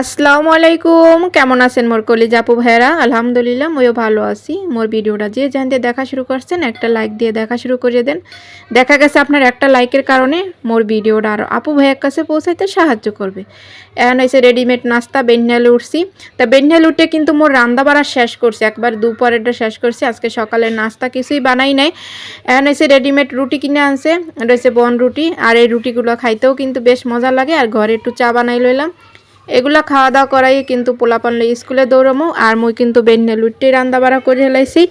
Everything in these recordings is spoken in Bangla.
আসসালামু আলাইকুম। কেমন আছেন মোর কলিজা আপু ভাইরা আলহামদুলিল্লাহ ময়ও ভালো আছি। মোর ভিডিওটা যে জানতে দেখা শুরু করছেন, একটা লাইক দিয়ে দেখা শুরু করে দেন। দেখা গেছে আপনার একটা লাইকের কারণে মোর ভিডিওটা আর আপু ভাইয়ের কাছে পৌঁছাইতে সাহায্য করবে। এখন হয়েছে রেডিমেড নাস্তা, বেন্যাল উঠছি। তা বেন্যাল উঠে কিন্তু মোর রান্না বাড়া শেষ করছে। একবার দুপুরেরটা শেষ করছি। আজকে সকালের নাস্তা কিছুই বানাই নাই। এখন হয়েছে রেডিমেড রুটি কিনে আনছে। হচ্ছে বন রুটি। আর এই রুটিগুলো খাইতেও কিন্তু বেশ মজা লাগে। আর ঘরে একটু চা বানাই লইলাম। এগুলা খাওয়া দাওয়া করাই কিন্তু পোলাপানলে স্কুলে দৌড়ামো, আর মুই কিন্তু বেন্নে লুট্টি রান্না বাড়া করে হেলাইছি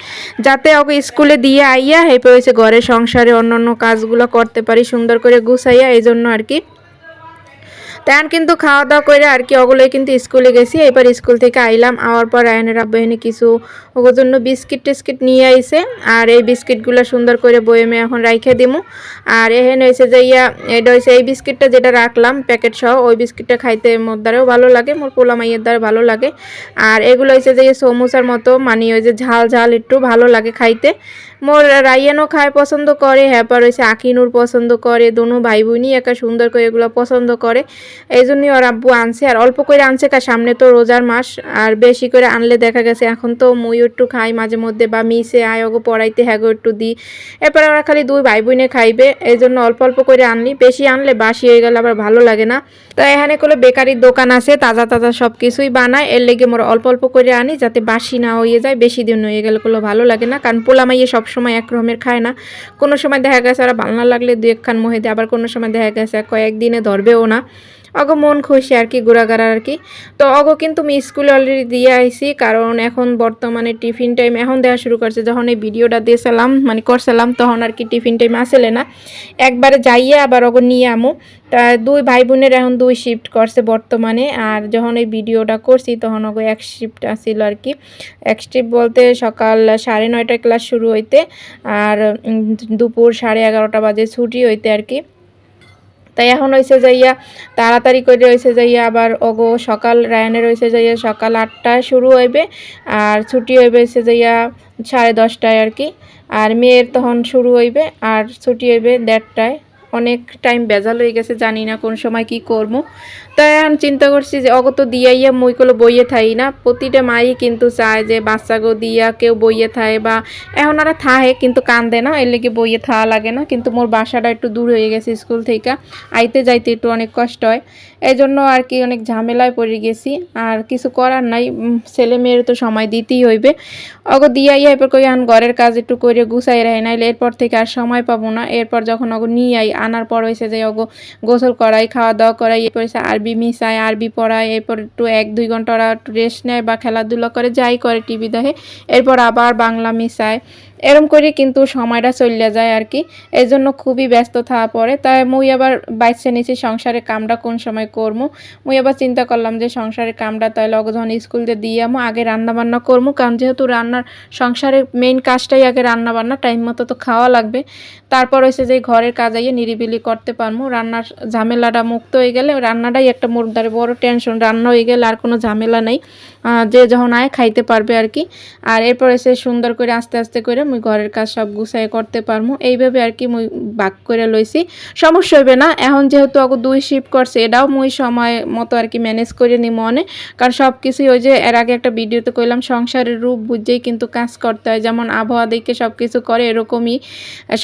যাতে ওকে স্কুলে দিয়ে আইয়া হেপে হয়েছে ঘরে সংসারে অন্য অন্য কাজগুলো করতে পারি সুন্দর করে গুছাইয়া এই জন্য আর কি তেন কিন্তু খাওয়া দাওয়া করে আর কি ওগুলোই কিন্তু স্কুলে গেছি। এবার স্কুল থেকে আইলাম, আওয়ার পর আয়নের আব্বাহিনী কিছু ওগুলোর জন্য বিস্কিট টিস্কিট নিয়ে আইছে। আর এই বিস্কিটগুলো সুন্দর করে বয়েমে এখন রাইখে দিমু। আর এখানে হয়েছে যে ইয়া, এটা হয়েছে এই বিস্কিটটা যেটা রাখলাম, প্যাকেট সহ, ওই বিস্কিটটা খাইতে মোর দ্বারাও ভালো লাগে, মোর পোলা মাইয়ের দ্বারা ভালো লাগে। আর এগুলো হয়েছে যে সমোসার মতো মানে ওই যে ঝাল ঝাল একটু ভালো লাগে খাইতে। মোর রাইয়ানও খায় পছন্দ করে হ্যাপার হয়েছে আকিনুর পছন্দ করে, দোনো ভাই বোনই একা সুন্দর করে এগুলো পছন্দ করে। এই জন্যই ওর আব্বু আনছে, আর অল্প করে আনছে কার সামনে তো রোজার মাস, আর বেশি করে আনলে দেখা গেছে এখন তো মুই একটু খাই মাঝে মধ্যে, বা মিসে আয় ওগো পড়াইতে, হ্যাগো একটু দিই এরপরে ওরা খালি দুই ভাই বোনে খাইবে এই জন্য অল্প অল্প করে আনলি, বেশি আনলে বাসি হয়ে গেলে আবার ভালো লাগে না। তো এখানে কোনো বেকারির দোকান আছে, তাজা তাজা সব কিছুই বানায়, এর লেগে মোর অল্প অল্প করে আনি, যাতে বাসি না হয়ে যায়, বেশি দিন হয়ে গেলে কোনো ভালো লাগে না, কারণ পোলামাইয়ে সবসময় এক রকমের খায় না। কোনো সময় দেখা গেছে ওরা বাংলা লাগলে দু একখান মহিতে আবার কোনো সময় দেখা গেছে কয়েকদিনে ধরবেও না। অগো মন খুশি আর কি ঘোরাঘাড়া আর কি। তো অগো কিন্তু আমি স্কুলে অলরেডি দিয়ে আইছি, কারণ এখন বর্তমানে টিফিন টাইম এখন দেওয়া শুরু করছে। যখন এই ভিডিওটা দিয়েছিলাম মানে করছিলাম, তখন আর কি টিফিন টাইম আসলে না। একবারে যাইয়ে আবার অগো নিয়ে আমু। তা দুই ভাই বোনের এখন দুই শিফট করছে বর্তমানে, আর যখন এই ভিডিওটা করছি, তখন অগো এক শিফট আসছিল আর কি। এক শিফট বলতে সকাল সাড়ে নয়টায় ক্লাস শুরু হইতে, আর দুপুর সাড়ে এগারোটা বাজে ছুটি হইতে আর কি। তাই এখন হয়েছে যাইয়া তাড়াতাড়ি করে হয়েছে যাইয়া আবার ওগো সকাল রায়নের হয়েছে যাইয়া সকাল আটটায় শুরু হইবে আর ছুটি হইবে হয়েছে যাইয়া সাড়ে দশটায় আর কি। আর মেয়ের তখন শুরু হইবে আর ছুটি হইবে দেড়টায়। অনেক টাইম বেজাল হয়ে গেছে, জানি না কোন সময় কি করব। তাই এখন চিন্তা করছি যে অগত দিয়াইয়া মুইগুলো বইয়ে থাই না। প্রতিটা মাই কিন্তু চায় যে বাচ্চাগো দিয়া কেউ বইয়ে থায় বা এখন ওরা থাহে, কিন্তু কান্দে না, এর লেগে বইয়ে থাওয়া লাগে না। কিন্তু মোর বাসাটা একটু দূর হয়ে গেছে স্কুল থেকে আইতে যাইতে একটু অনেক কষ্ট হয়। এই জন্য আর কি অনেক ঝামেলায় পড়ে গেছি। আর কিছু করার নাই ছেলে মেয়ের তো সময় দিতেই হইবে। অগো দিয়াই এরপর কই আন ঘরের কাজ একটু করে গুছাই রাই নাইলে এরপর থেকে আর সময় পাবো না। এরপর যখন অগো নিয়ে আই আনার পর হয়েছে যে অগো গোসল করাই খাওয়া দাওয়া করাই, এরপর হচ্ছে আরবি মিশায় আরবি পড়ায় এরপর একটু এক, দুই ঘণ্টা ওরা রেস্ট নেয় বা খেলাধুলা করে, যাই করে টিভি দেখে। এরপর আবার বাংলা মিশায় এরম করে কিন্তু সময়টা চলে যায় আর কি। এই জন্য খুবই ব্যস্ত থাকা পড়ে। তাই মুই আবার বাইছে নিছি সংসারের কামটা কোন সময় করব মুই আবার চিন্তা করলাম যে সংসারের কামটা তাই অগ যখন স্কুল দিয়ে আমো, আগে রান্না বান্না করব কারণ যেহেতু রান্নার সংসারের মেইন কাজটাই আগে রান্না বান্না টাইম মতো তো খাওয়া লাগবে। তারপর হয়েছে যে ঘরের কাজ আইয়ে নিরিবিলি করতে পারব রান্নার ঝামেলাটা মুক্ত হয়ে গেলে রান্নাটাই একটা মুরদারে বড় টেনশন রান্না হয়ে গেলে আর কোনো ঝামেলা নেই। যে যখন আয় খাইতে পারবে আর কি। আর এরপর এসে সুন্দর করে আস্তে আস্তে করে মুই ঘরের কাজ সব গুছাই করতে পারব এইভাবে আর কি মুই বাক করে লইছি। সমস্যা হইবে না, এখন যেহেতু আগে দুই শিফট করছে, এটাও মুই সময় মতো আর কি ম্যানেজ করে নি মনে কারণ সব কিছুই ওই যে এর আগে একটা ভিডিওতে কইলাম, সংসারের রূপ বুঝেই কিন্তু কাজ করতে হয়। যেমন আবহাওয়া দেখে সব কিছু করে এরকমই।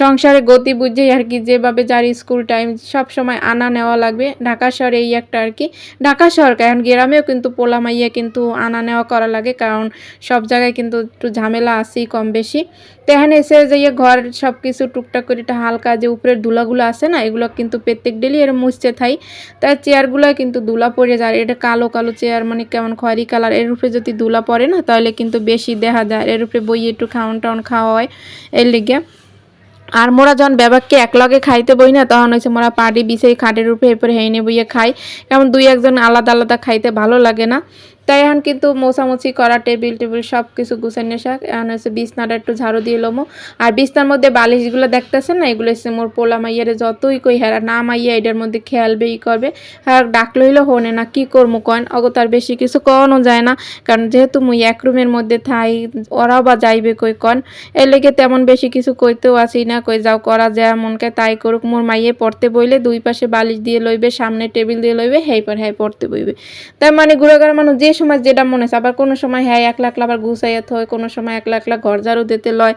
সংসারের গতি বুঝেই আর কি যেভাবে যার স্কুল টাইম সব সময় আনা নেওয়া লাগবে। ঢাকা শহরে এই একটা আর কি। ঢাকা শহর কারণ গ্রামেও কিন্তু পোলা মাইয়া কিন্তু আনা নেওয়া করা লাগে। কারণ সব জায়গায় কিন্তু একটু ঝামেলা আছেই কম বেশি। তো এখানে এসে যে ইয়ে ঘর সব কিছু টুকটাক করে একটা হালকা যে উপরের ধুলাগুলো আছে না, এগুলো কিন্তু প্রত্যেক ডেলি এর মুছতে থাই। তাই চেয়ারগুলো কিন্তু ধুলা পড়ে যায় এটা কালো কালো চেয়ার মানে কেমন খয়েরি কালার, এর উপরে যদি ধুলা পড়ে না, তাহলে কিন্তু বেশি দেখা যায়। এর উপরে বই একটু খাওয়ান টাউন খাওয়া হয় এর লিগে। আর মোরা যখন ব্যাবাককে একলগে খাইতে বই না, তখন হচ্ছে মোরা পাটি বিছাই খাটের উপরে এরপরে হেইনে বইয়ে খাই। কেমন দুই একজন আলাদা আলাদা খাইতে ভালো লাগে না। তাই এখন কিন্তু মোছামুছি করা, টেবিল টেবিল সব কিছু গুছানো শাক এখন হচ্ছে বিছনাটা একটু ঝাড়ু দিয়ে লমো। আর বিছনার মধ্যে বালিশগুলো দেখতেছেন না? এগুলো হচ্ছে মোর পোলা মাইয়ারে যতই কই হেরা, না মাইয়া এটার মধ্যে খেয়ালবে ই করবে। হ্যাঁ ডাক লইলে হনে না কি করব কন? অগো তার বেশি কিছু কনও যায় না। কারণ যেহেতু মুই এক রুমের মধ্যে থাই, ওরাও বা যাইবে কই কন? এর লেগে তেমন বেশি কিছু কইতেও আসি না, কই যাও, করা যায় মনকে তাই করুক। মোর মাইয়ে পড়তে বইলে দুই পাশে বালিশ দিয়ে লইবে, সামনে টেবিল দিয়ে লইবে, হেই পর হ্যাঁ পড়তে বইবে। তার মানে ঘুরাঘার মানুষ যে সময় যেটা মনে হচ্ছে, আবার কোনো সময় হ্যাঁ একলা একলা আবার গুছাইয়া থয় কোনো সময় একলা একলা ঘর ঝাড়ু দিতে লয়।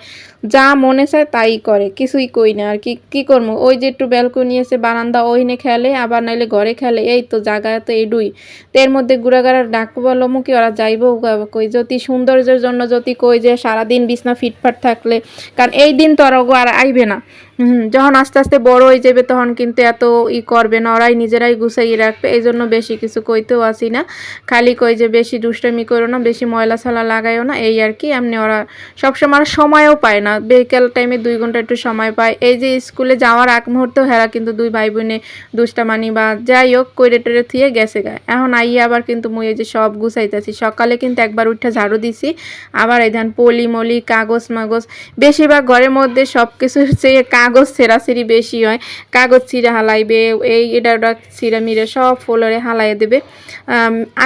যা মনে চায় তাই করে, কিছুই কই না। আর কি কি করব? ওই যে একটু ব্যালকনি আছে, বারান্দা ওইনে খেলে, আবার নাইলে ঘরে খেলে, এই তো জায়গা তো এডুই। তো এর মধ্যে ঘুরাঘাড়ার ডাক বলো কি, ওরা যাইবো কই যদি সৌন্দর্যের জন্য যদি কই যে সারাদিন বিছনা ফিটফাট থাকলে, কারণ এই দিন তো আর আইবে না। হুম যখন আস্তে আস্তে বড় হয়ে যাবে তখন কিন্তু এত ই করবে না, ওরাই নিজেরাই গুছাইয়ে রাখবে এই জন্য বেশি কিছু কইতেও আসি না। খালি কই যে বেশি দুষ্টামি করো না, বেশি ময়লা ছলা লাগাইও না, এই আর কি, এমনি ওরা সবসময় সময়ও পায় না। বিকেল টাইমে দুই ঘণ্টা একটু সময় পায়। এই যে স্কুলে যাওয়ার আগ মুহূর্তেও হেরা কিন্তু দুই ভাই বোনে দুষ্টামানি বা যাই হোক কইরে টেরে থুয়ে গেছে গায়ে এখন আইয়ে আবার কিন্তু মুই এই যে সব গুছাইতেছি। সকালে কিন্তু একবার উঠে ঝাড়ু দিছি, আবার এই ধান পলি মলি কাগজ মাগজ বেশিরভাগ ঘরের মধ্যে সব কিছু হচ্ছে কাগজ ছেঁড়াছিঁড়ি বেশি হয়, কাগজ ছিঁড়ে হালাইবে, এই এটা ওটা ছিঁড়া মিড়ে সব ফোলরে হালাই দেবে।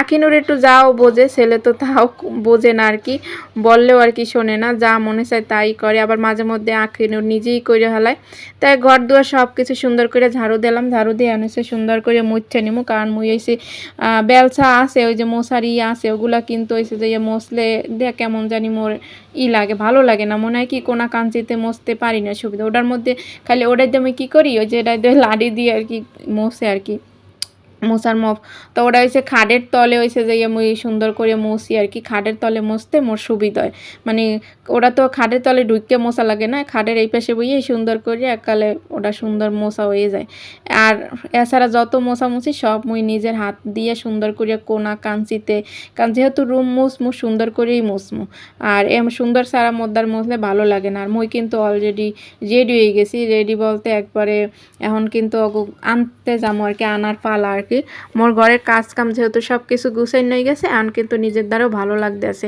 আকিনুর একটু যাও বোঝে, ছেলে তো তাও বোঝে না আর কি। বললেও আর কি শোনে না, যা মনে চায় তাই করে। আবার মাঝে মধ্যে আখিনুর নিজেই করে হালায় তাই ঘর দুয়ার সব কিছু সুন্দর করে ঝাড়ু দিলাম। ঝাড়ু দিয়ে আনেছে সুন্দর করে মুচ্ছে নিমু। কারণ মুই হয়েছে বেলসা আছে, ওই যে মশারি আছে, ওগুলা কিন্তু হয়েছে যে ইয়ে মশলে দিয়ে কেমন জানি মোর ই লাগে, ভালো লাগে না। মনে হয় কি কোনা কাঞ্চিতে মসতে পারি না, সুবিধা। ওটার মধ্যে খালি ওটাই দিয়ে আমি কী করি? ওই যে এটা লাড়ি দিয়ে আর কি মশে আর কি। মশার মফ তো ওটা হয়েছে খাটের তলে হয়েছে যে মুই সুন্দর করে মশি আর কি, খাটের তলে মসতে মোর সুবিধা হয়। মানে ওটা তো খাটের তলে ঢুকে মশা লাগে না, খাটের এই পাশে বইয়ে সুন্দর করে এককালে ওটা সুন্দর মশা হয়ে যায়। আর এছাড়া যত মশামুছি সব মুই নিজের হাত দিয়ে সুন্দর করে কোনা কাঞ্চিতে, কারণ যেহেতু রুম মুসমু সুন্দর করেই মুসমু আর এম সুন্দর সারা মোদ্দার মশলে ভালো লাগে না। আর মুই কিন্তু অলরেডি রেডি হয়ে গেছি। রেডি বলতে একবারে এখন কিন্তু আনতে যাব আর কি, আনার পালা আর কি। মোর ঘরের কাজ কাম যেহেতু সব কিছু গুছাই নিয়ে গেছে, এখন কিন্তু নিজের দ্বারাও ভালো লাগতেছে।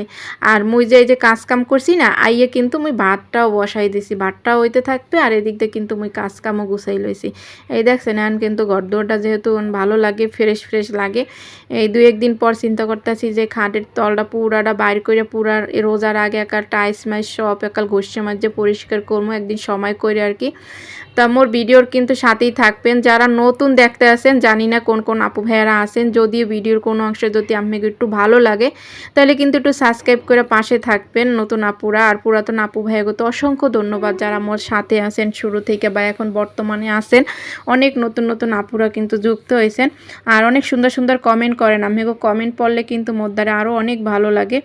আর মুই যে এই যে কাজ কাম করছি না, আইয়ে কিন্তু মুই ভাতটাও বসাই দিছি। ভাতটাও হইতে থাকবে আর এদিক দিয়ে কিন্তু মুই কাজ কামও গুছাই লইছি। এই দেখছেন, এখন কিন্তু ঘরদোরটা যেহেতু ভালো লাগে ফ্রেশ ফ্রেশ লাগে, এই দুই একদিন পর চিন্তা করতেছি যে খাটের তলটা পুরাটা বাইর করে পুরা রোজার আগে একাল টাইস মাইস সব একাল ঘষে মাঝে পরিষ্কার করব একদিন সময় করে আর কি। মোর ভিডিওর কিন্তু সাথেই থাকবেন। যারা নতুন দেখতে আসেন, জানি না কোন কোন আপু ভাইয়ারা আসেন যদিও ভিডিওর কোনো অংশ যদি আপনাকে একটু ভালো লাগে, তাহলে কিন্তু একটু সাবস্ক্রাইব করে পাশে থাকবেন নতুন আপুরা। আর পুরাতন আপু ভাইয়াকে তো অসংখ্য ধন্যবাদ যারা মোর সাথে আসেন শুরু থেকে বা এখন বর্তমানে আসেন অনেক নতুন নতুন আপুরা কিন্তু যুক্ত হয়েছেন। আর অনেক সুন্দর সুন্দর কমেন্ট করেন। আমি কমেন্ট পড়লে কিন্তু মোর দ্বারা আরও অনেক ভালো লাগে।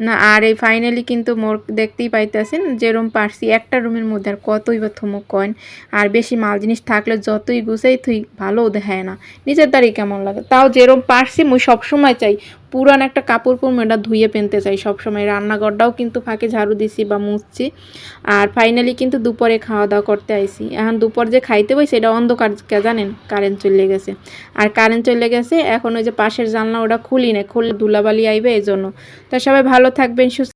না, আর এই ফাইনালি কিন্তু মোর দেখতেই পাইতেছেন যেরম পারছি, একটা রুমের মধ্যে আর কতই বা থমক কয়েন আর বেশি মাল জিনিস থাকলে যতই গুছাই তুই ভালোও দেখায় না। নিজের দ্বারাই কেমন লাগে? তাও যেরম পারছি, মুই সবসময় চাই পুরান একটা কাপড় পর এটা ধুয়ে পেনতে চাই সবসময়। রান্নাঘরটাও কিন্তু ফাঁকে ঝাড়ু দিছি বা মুছছি। আর ফাইনালি কিন্তু দুপুরে খাওয়া দাওয়া করতে আইসি এখন দুপুর যে খাইতে বই, সেটা অন্ধকার জানেন? কারেন্ট চলে গেছে। আর কারেন্ট চলে গেছে, এখন ওই যে পাশের জানলা ওটা খুলি না খুললে ধুলাবালি আইবে এই জন্য তা সবাই ভালো থাকবেন, সুস্থ